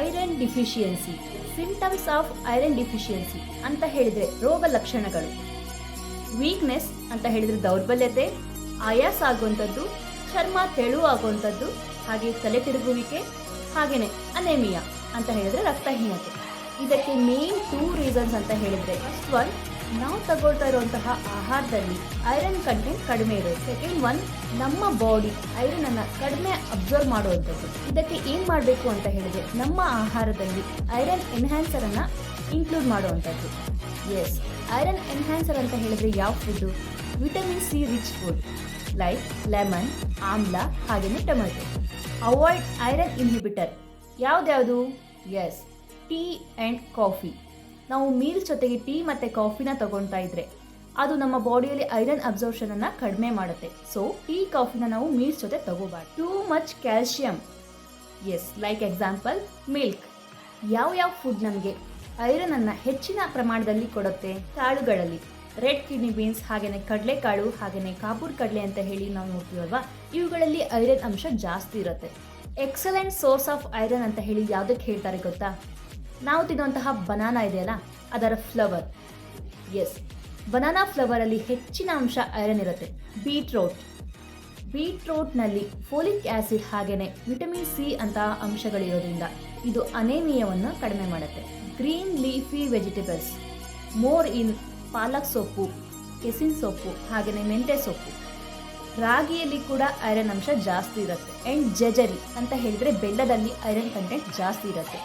Iron deficiency, symptoms of iron deficiency ಅಂತ ಹೇಳಿದ್ರೆ ರೋಗ ಲಕ್ಷಣಗಳು. ವೀಕ್ನೆಸ್ ಅಂತ ಹೇಳಿದ್ರೆ ದೌರ್ಬಲ್ಯತೆ, ಆಯಾಸ ಆಗುವಂಥದ್ದು, ಚರ್ಮ ತೆಳು ಆಗುವಂಥದ್ದು, ಹಾಗೆ ತಲೆ ತಿರುಗುವಿಕೆ ಹಾಗೆಯೇ ಅನೇಮಿಯಾ ಅಂತ ಹೇಳಿದ್ರೆ ರಕ್ತಹೀನತೆ. ಇದಕ್ಕೆ ಮೇನ್ ಟೂ ರೀಸನ್ಸ್ ಅಂತ ಹೇಳಿದ್ರೆ ಫಸ್ಟ್ ಒನ್ ನಾವು ತಗೊಳ್ತಾ ಇರುವಂತಹ ಆಹಾರದಲ್ಲಿ ಐರನ್ ಕಂಟೆಂಟ್ ಕಡಿಮೆ ಇರೋದು ಸೆಕೆಂಡ್ ಒನ್ ನಮ್ಮ ಬಾಡಿ ಐರನ್ ಅನ್ನ ಕಡಿಮೆ ಅಬ್ಸರ್ವ್ ಮಾಡುವಂಥದ್ದು. ಇದಕ್ಕೆ ಏನ್ ಮಾಡಬೇಕು ಅಂತ ಹೇಳಿದ್ರೆ, ನಮ್ಮ ಆಹಾರದಲ್ಲಿ ಐರನ್ ಎನ್ಹ್ಯಾನ್ಸರ್ ಅನ್ನ ಇನ್ಕ್ಲೂಡ್ ಮಾಡುವಂಥದ್ದು. ಎಸ್ ಐರನ್ ಎನ್ಹ್ಯಾನ್ಸರ್ ಅಂತ ಹೇಳಿದ್ರೆ ಯಾವ food vitamin C rich food like lemon ಆಮ್ಲ ಹಾಗೆಯೇ tomato. Avoid iron inhibitor ಯಾವ್ದ್ಯಾವುದು? Yes tea and coffee. ನಾವು ಮೀಲ್ ಜೊತೆಗೆ ಟೀ ಮತ್ತು ಕಾಫಿನ ತಗೊಳ್ತಾ ಇದ್ರೆ ಅದು ನಮ್ಮ ಬಾಡಿಯಲ್ಲಿ ಐರನ್ ಅಬ್ಸರ್ಷನನ್ನು ಕಡಿಮೆ ಮಾಡುತ್ತೆ. ಸೊ ಟೀ, ಕಾಫಿನ ನಾವು ಮೀಲ್ಸ್ ಜೊತೆ ತಗೋಬಾರ್ದು. Too much calcium yes like example milk ಯಾವ ಯಾವ ಫುಡ್ ನಮಗೆ ಐರನ್ ಅನ್ನ ಹೆಚ್ಚಿನ ಪ್ರಮಾಣದಲ್ಲಿ ಕೊಡುತ್ತೆ? ಕಾಳುಗಳಲ್ಲಿ. ರೆಡ್ ಕಿಡ್ನಿ ಬೀನ್ಸ್ ಹಾಗೆಯೇ ಕಡಲೆಕಾಳು ಹಾಗೆಯೇ ಕಾಪೂರ್ ಕಡಲೆ ಅಂತ ಹೇಳಿ ನಾವು ನೋಡ್ತೀವಲ್ವಾ? ಇವುಗಳಲ್ಲಿ ಐರನ್ ಅಂಶ ಜಾಸ್ತಿ ಇರುತ್ತೆ. ಎಕ್ಸಲೆಂಟ್ ಸೋರ್ಸ್ ಆಫ್ ಐರನ್ ಅಂತ ಹೇಳಿ ಯಾವುದಕ್ಕೆ ಹೇಳ್ತಾರೆ ಗೊತ್ತಾ? ನಾವು ತಿನ್ನುವಂತಹ ಬನಾನಾ ಇದೆಯಲ್ಲ, ಅದರ ಫ್ಲವರ್ ಎಸ್ ಬನಾನಾ ಫ್ಲವರಲ್ಲಿ ಹೆಚ್ಚಿನ ಅಂಶ ಐರನ್ ಇರುತ್ತೆ. ಬೀಟ್ರೋಟ್ ಬೀಟ್ರೋಟ್ನಲ್ಲಿ ಫೋಲಿಕ್ ಆಸಿಡ್ ಹಾಗೆಯೇ ವಿಟಮಿನ್ ಸಿ ಅಂತಹ ಅಂಶಗಳಿರೋದ್ರಿಂದ ಇದು ಅನೇಮಿಯವನ್ನು ಕಡಿಮೆ ಮಾಡುತ್ತೆ. Green leafy vegetables more in ಪಾಲಕ್ ಸೊಪ್ಪು, ಕೆಸಿನ್ ಸೊಪ್ಪು ಹಾಗೆಯೇ ಮೆಂತೆ ಸೊಪ್ಪು. ರಾಗಿಯಲ್ಲಿ ಕೂಡ ಐರನ್ ಅಂಶ ಜಾಸ್ತಿ ಇರುತ್ತೆ. ಆ್ಯಂಡ್ ಜಜರಿ ಅಂತ ಹೇಳಿದ್ರೆ ಬೆಲ್ಲದಲ್ಲಿ ಐರನ್ ಕಂಟೆಂಟ್ ಜಾಸ್ತಿ ಇರುತ್ತೆ.